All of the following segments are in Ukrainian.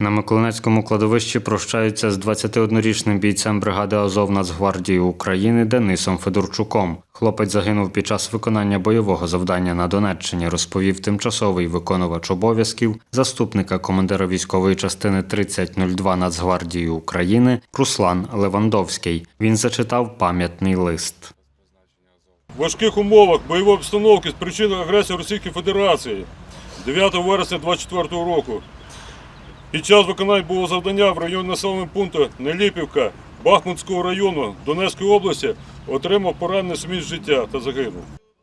На Миколинецькому кладовищі прощаються з 21-річним бійцем бригади Азов Нацгвардії України Денисом Федорчуком. Хлопець загинув під час виконання бойового завдання на Донеччині, розповів тимчасовий виконувач обов'язків заступника командира військової частини 3002 Нацгвардії України Руслан Левандовський. Він зачитав пам'ятний лист. В важких умовах бойової обстановки з причини агресії Російської Федерації 9 вересня 2024 року під час виконання бойового завдання в районі населеного пункту Неліпівка Бахмутського району Донецької області отримав поранений смерть життя та загинув.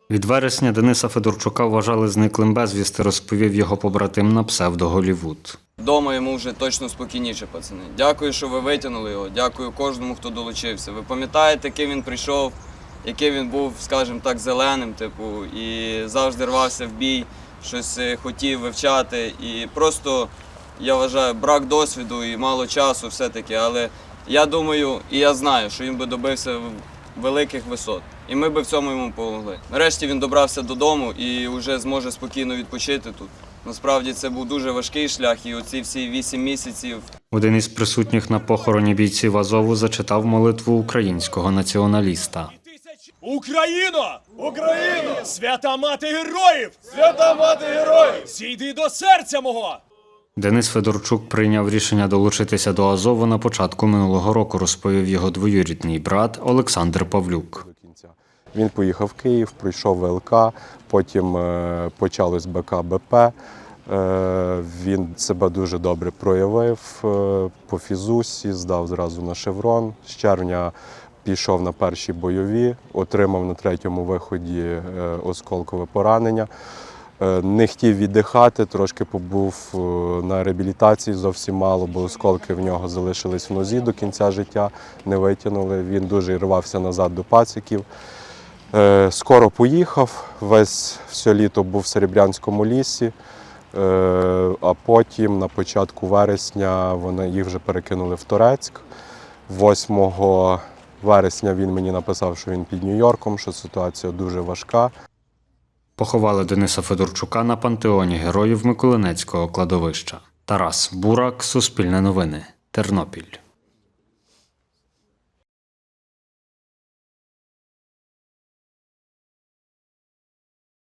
Від вересня Дениса Федорчука вважали зниклим безвісти, розповів його побратим на псевдо Голівуд. Дома йому вже точно спокійніше, пацани. Дякую, що ви витягнули його. Дякую кожному, хто долучився. Ви пам'ятаєте, яким він прийшов, який він був, скажімо так, зеленим, типу, і завжди рвався в бій, щось е, хотів вивчати. І просто я вважаю, брак досвіду і мало часу все-таки. Але я думаю і я знаю, що він би добився великих висот. І ми би в цьому йому допомогли. Нарешті він добрався додому і вже зможе спокійно відпочити тут. Насправді це був дуже важкий шлях, і оці всі вісім місяців Один із присутніх на похороні бійців Азову зачитав молитву українського націоналіста. Україно! Україно! Свята мати героїв! Свята мати героїв! Зійди до серця мого! Денис Федорчук прийняв рішення долучитися до Азову на початку минулого року, розповів його двоюрідний брат Олександр Павлюк. Він поїхав в Київ, пройшов ВЛК, потім е, почалось БК БП. Е, Він себе дуже добре проявив е, по фізусі, здав зразу на шеврон. З червня пішов на перші бойові, отримав на третьому виході осколкове поранення. Е, Не хотів віддихати, трошки побув е, на реабілітації зовсім мало, бо осколки в нього залишились в нозі до кінця життя, не витягнули. Він дуже рвався назад до пациків. Е, Скоро поїхав, весь все літо був в Серебрянському лісі, а потім на початку вересня вони їх вже перекинули в Торецьк. 8 вересня він мені написав, що він під Нью-Йорком, що ситуація дуже важка. Поховали Дениса Федорчука на пантеоні героїв Миколинецького кладовища. Тарас Бурак, Суспільне новини, Тернопіль.